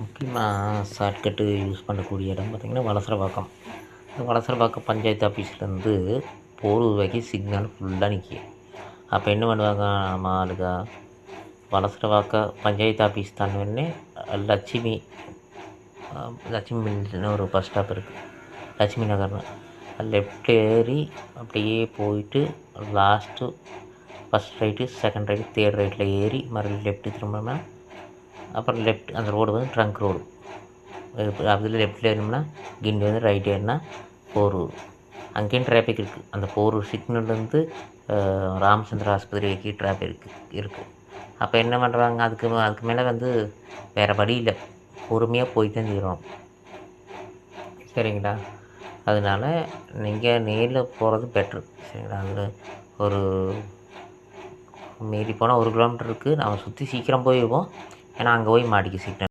முக்கியமாக shortcut use பண்ணக்கூடிய இடம் பார்த்திங்கன்னா வலசரவாக்கம் இந்த வலசரவாக்கம் பஞ்சாயத்து ஆஃபீஸ்லேருந்து போரூர் வரைக்கும் சிக்னல் ஃபுல்லாக நிற்கும் அப்போ என்ன பண்ணுவாங்க? நம்ம ஆளுங்க வலசரவாக்க பஞ்சாயத்து ஆஃபீஸ் தாண்டினே லட்சுமி லட்சுமி ஒரு பஸ் ஸ்டாப் இருக்குது லட்சுமி நகர்னு லெஃப்ட் ஏறி அப்படியே போயிட்டு last first right second right third ரைட்டில் ஏறி மறுபடியும் லெஃப்ட்டு திரும்பினா அப்புறம் லெஃப்ட் அந்த ரோடு வந்து ட்ரங்க் ரோடு அதில் லெஃப்ட்டில் ஏறினோம்னா கிண்டி வந்து ரைட் ஏறினா போரூர் அங்கேயும் டிராஃபிக் இருக்குது அந்த போரூர் சிக்னல்லேருந்து ராமச்சந்திர ஆஸ்பத்திரி வரைக்கும் டிராஃபிக் இருக்குது இருக்குது அப்போ என்ன பண்ணுறாங்க அதுக்கு அதுக்கு மேலே வந்து வேறு வழி இல்லை. பொறுமையாக போய் தான் தீரணும் சரிங்களா? அதனால நீங்கள் நேரில் போகிறது பெட்ரு சரிங்களா? அதில் ஒரு மீறி போனால் ஒரு கிலோமீட்டர் இருக்குது நம்ம சுற்றி சீக்கிரம் போயிடுவோம் ஏன்னா அங்கே போய் மாடிக்கு சீக்கிரம்